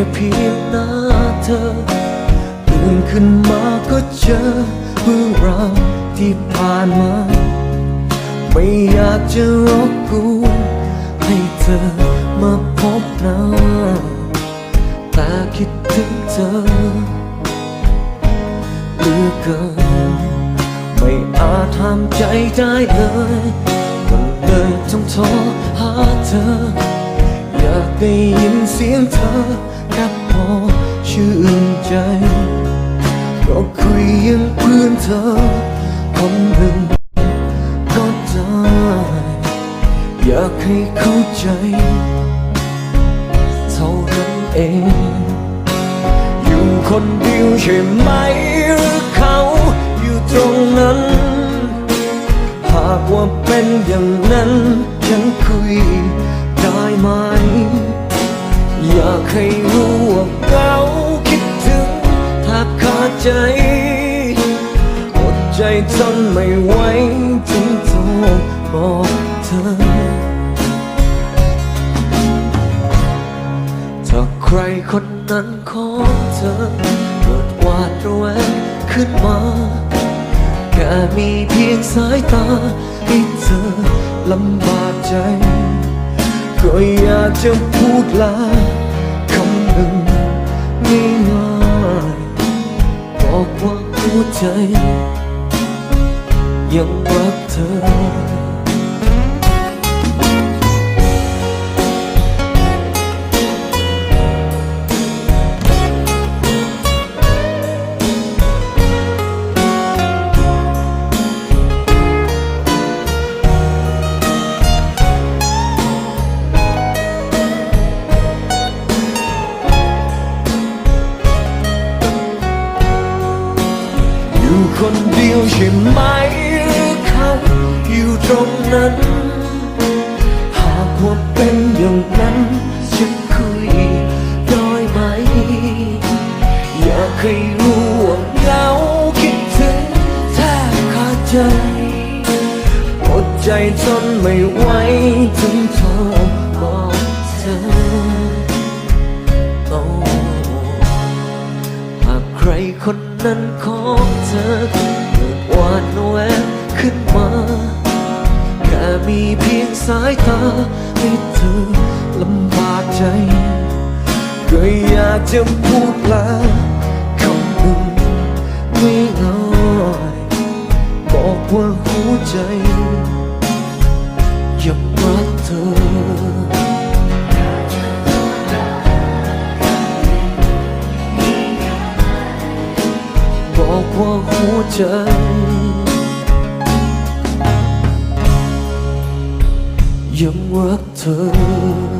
ค่เพียงหน้าเธอตื่นขึ้นมาก็เจอเรื่องราวที่ผ่านมา ไม่อยากจะรบกวนให้เธอมาพบหน้าแต่คิดถึงเธอเหลือเกินไม่อาจทำใจได้เลยก็เลยต้องโทรหาเธอากได้ยินเสียงเธอแค่พอชื่นใจก็คุยยังเพื่อนเธอคนหนึ่งก็ได้อยากให้เข้าใจ เท่านั้นเอง อยู่คนเดียวใช่ไหม อยากให้รู้ว่าเขาคิดถึงแทบขาดใจอดใจทนไม่ไหวจึงโทรบอกเธอ ถ้าใครคนนั้นของเธอเกิดวาดระแวงขึ้นมาแค่มีเพียงสายตาให้เธอลำบากใจ ก็อยากจะพูดลา ง่ายๆบอกว่าหัวใจยังรักเธอ คนเดียวใช่ไหมหรือเขาอยู่ตรงนั้น หากว่าเป็นอย่างนั้นจะคุยได้ไหม อยากให้รู้ว่าเหงาคิดถึงแทบขาดใจอดใจทนไม่ไหวถึงโทรบอกเธอโอ้หากใครคนนั้นขอ งเธอเกิดหวาดระแวงขึ้นมาแค่มีเพียงสายตาให้เธอลำบากใจก็อยากจะพูดลาคำหนึ่งไม่ง่ายบอกว่าหัวใจยังรักเธอ บอกว่าหัวใจ ยังรักเธอ